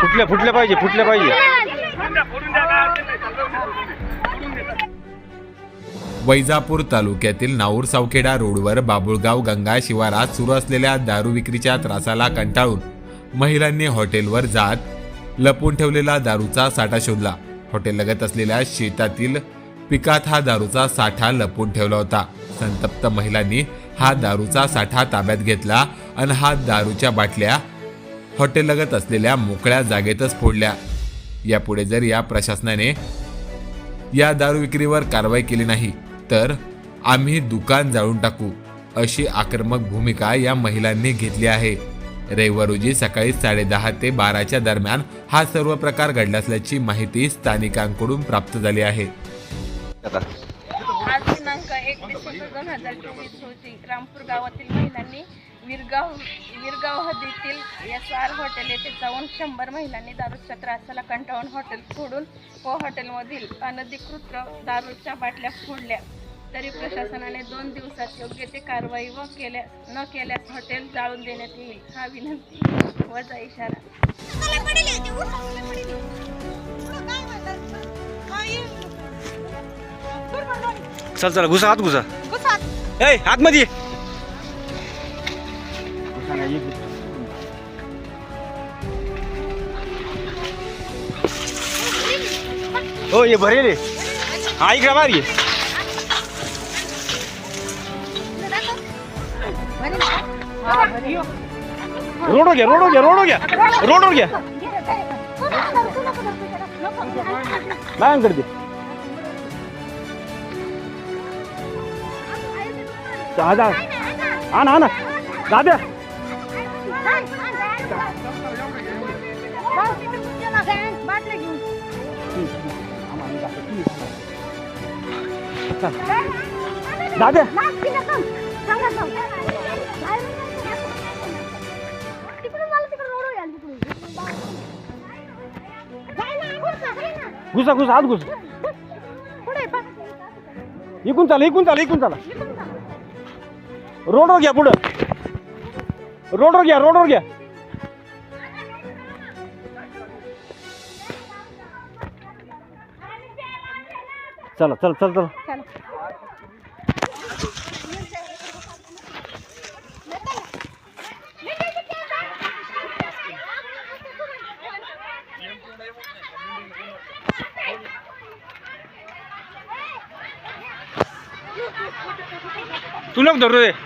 फुटल्या फुटल्या पाहिजे फुटल्या पाहिजे. वैजापूर तालुक्यातील नाऊर सावखेडा रोडवर बाबुळगाव गंगा शिवारात सुरू असलेल्या दारू विक्रीच्या त्रासाला कंटाळून महिलांनी हॉटेलवर जात लपून ठेवलेला दारूचा साठा शोधला. हॉटेल लगत असलेल्या शेतातील पिकात हा दारूचा साठा लपून ठेवला होता. संतप्त महिलांनी हा दारूचा साठा ताब्यात घेतला आणि हा दारूच्या बाटल्या हॉटेल लगत असलेल्या मोकळ्या जागेतच फोडल्या. यापुढे जर या प्रशासनाने या दारू विक्रीवर कारवाई केली नाही तर आम्ही दुकान जाळून टाकू अशी आक्रमक भूमिका या महिलांनी घेतली आहे. रविवार रोजी सकाळी साडेदहा ते बाराच्या दरम्यान हा सर्व प्रकार घडला असल्याची माहिती स्थानिकांकडून प्राप्त झाली आहे. आज दिनांक एक डिसेंबर दोन हजार चोवीस रोजी रामपूर गावातील महिलांनी विरगाव विरगाव हद्दीतील एस आर हॉटेल येथे जाऊन शंभर महिलांनी दारूच्या त्रासाला कंटाळून हॉटेल सोडून व हॉटेलमधील अनधिकृत दारूच्या बाटल्या फोडल्या. तरी प्रशासनाने दोन दिवसात योग्य ते कारवाई व केल्या न केल्यास हॉटेल जाळून देण्यात येईल हा विनंती. वजा इशारा. चल चला घुसा आत घुसा. ए आतमध्ये ये. हो ये भरेल आहे. हा। इकडे बाहेर ये रोडवर घ्या रोडवर घ्या रोडवर घ्या रोडवर घ्या बायांकडे दे। जा जा। आणा आणा दाद्या दाद्या घुसा घुसा आत घुस. इकून चाल इकून चाल इकून चाला. रोडवर घ्या पुढं. रोडवर घ्या रोडवर घ्या. चला चल चल चल. तू नको धरू रे.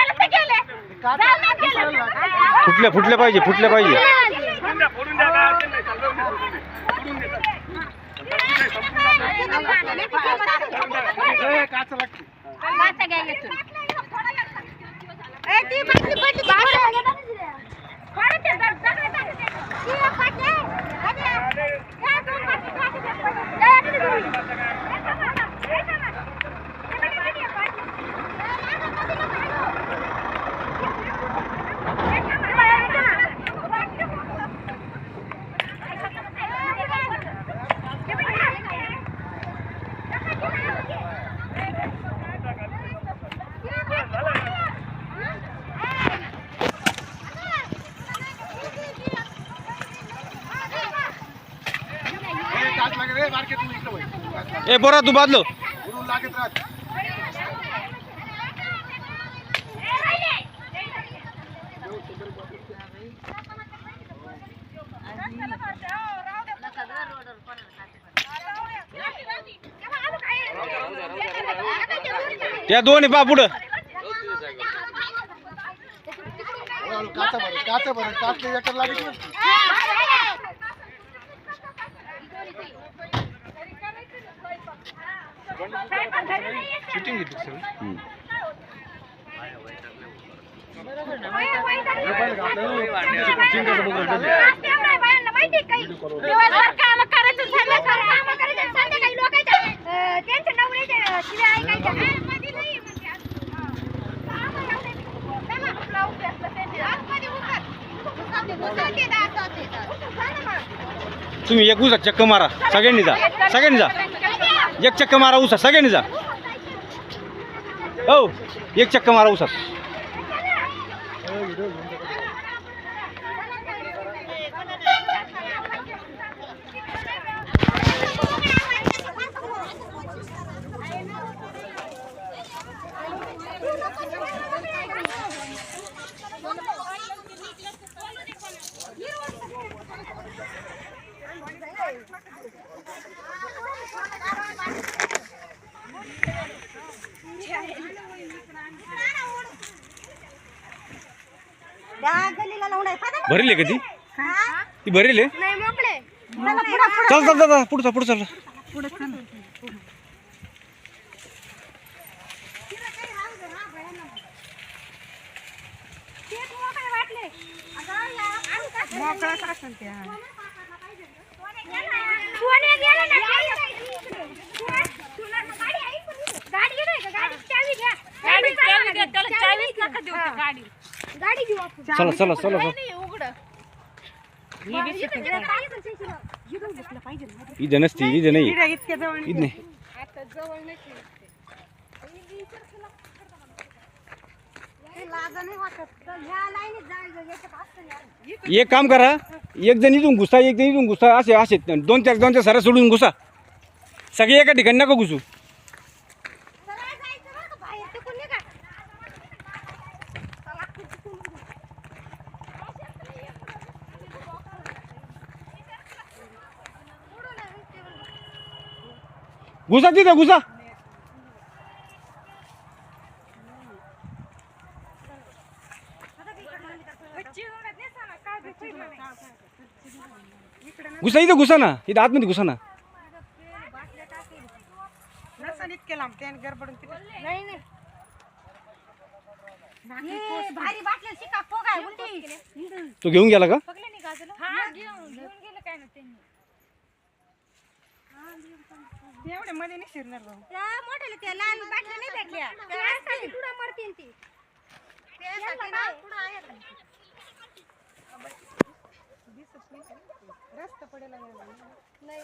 ऐकायच्या हा, मध्ये नाही म्हणजे असं. हा. काम एवढे. चला, आपला उपयोग तर त्यांनी. आतमध्ये उतर. उतर ते दात होते तर. जा ना मग. तुम्ही एक उसा चक्क मारा. सगळ्यांनी जा. सगळ्यांनी जा. एक चक्क मारा उसा सगळ्यांनी जा. हो एक चक्क मारा उसा भरेल आहे का ती? ती भरेल आहे? नाही मोकळे. चल चल चल पुढचा पुढचा चल. सोन्या गेला ना? गाडी गेली का? गाडी चावी घ्या. गाडी चावी घ्या त्याला चावीच नका देऊ गाडी गाडी घेऊ आपण. चला चला चला चला. इथं नसती इथं नाही. इथं नाही. एक काम करा एक जण इथून घुसा एक जण इथून घुसा असे असे दोन चार दोन चार सरा सोडून घुसा. सगळे एका ठिकाणी नका घुसू. घुसा तिथं घुसा. घुसा इथं घुसा ना. इथं आतमध्ये घुसा ना. हे तो घेऊन गेला का? पगले निघालं हा. घेऊन घेऊन गेलं काय ना त्यांनी. एवढ्या मध्ये नाही शिरणार भाऊ. त्या मोठ्याला त्या बाटल्या नाही भेटल्या. त्यासाठी पुढं मरतील ती. त्यासाठी ना पुढं आहे. का? रस्ता पडेल. नाही.